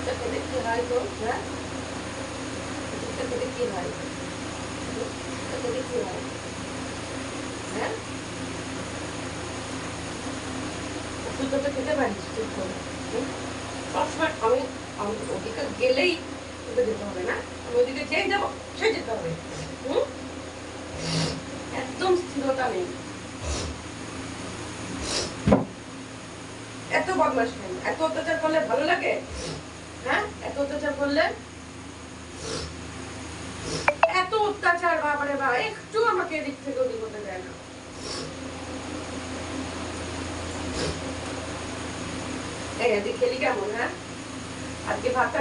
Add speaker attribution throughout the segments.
Speaker 1: ওষুধটা খেলে কি হয়? গো হ্যাঁ। হয়। ওষুধটা খেলে কি হয় যাব, সে যেতে হবে। হুম? একদম স্থিরতা নেই। এত বদমাস কেন? এত অত্যাচার করলে ভালো লাগে? হ্যাঁ?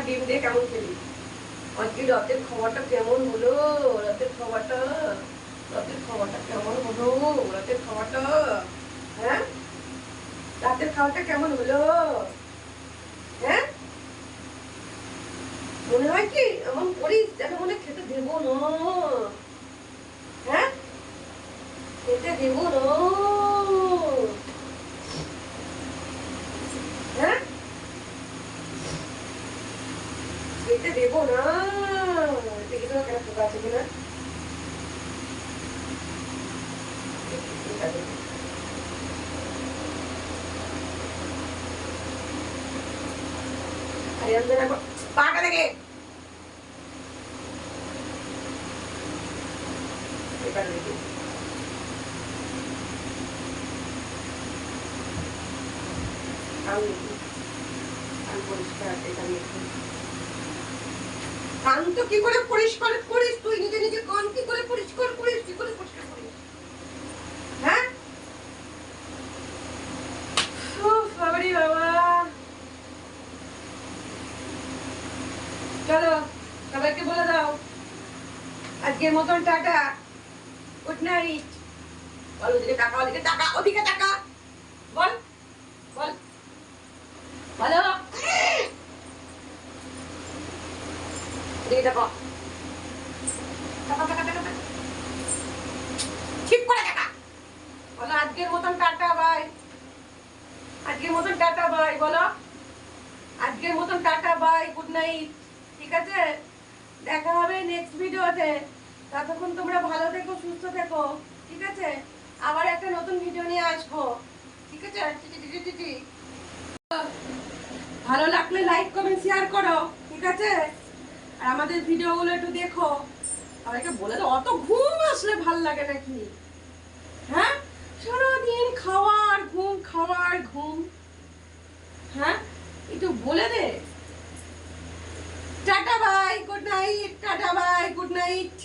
Speaker 1: ডিম দিয়ে কেমন খেলি? আজকে রথের খাওয়াটা কেমন হলো? রথের খাওয়াটা রথের খাওয়াটা কেমন হলো? রথের খাওয়াটা হ্যাঁ? রাতের খাওয়াটা কেমন হলো? হ্যাঁ? মনে হয় কি, এমন করিস যেন মনে খেতে দেবো না। হ্যাঁ? খেতে দেবো না। হ্যাঁ? খেতে দেবো না। দেখি তো কেন পোকা আছে কিনা। তো কি করে পরিষ্কার করিস তুই? নিজে নিজে কান কি করে পরিষ্কার করিস কি করে পরিষ্কার করিস হ্যাঁ উফ, বাবারে বাবা চলো সবাইকে বলে দাও আজকের মতন টাটা। গুড নাইট বল ওদিকে টাকা ওদিকে টাকা ওদিকে টাকা বল বল। বলো। ঠিক করে বলো, আজকের মতন আজকের মতন টাটা বলো। আজকের মতন বাই। Good night. ঠিক আছে? দেখা হবে নেক্সট ভিডিওতে ততক্ষণ তোমরা ভালো থেকো, সুস্থ থেকো, ঠিক আছে? আবার একটা নতুন ভিডিও নিয়ে আসব, ঠিক আছে। ভালো লাগলে লাইক কমেন্ট শেয়ার করো, ঠিক আছে? আর আমাদের ভিডিওগুলো একটু দেখো। সবাইকে বলে দাও, অত ঘুম আসলে ভালো লাগে নাকি হ্যাঁ? সারাদিন খাওয়ার ঘুম খাওয়ার ঘুম। হ্যাঁ? একটু বলে দে। Tata bye good night tata bye good night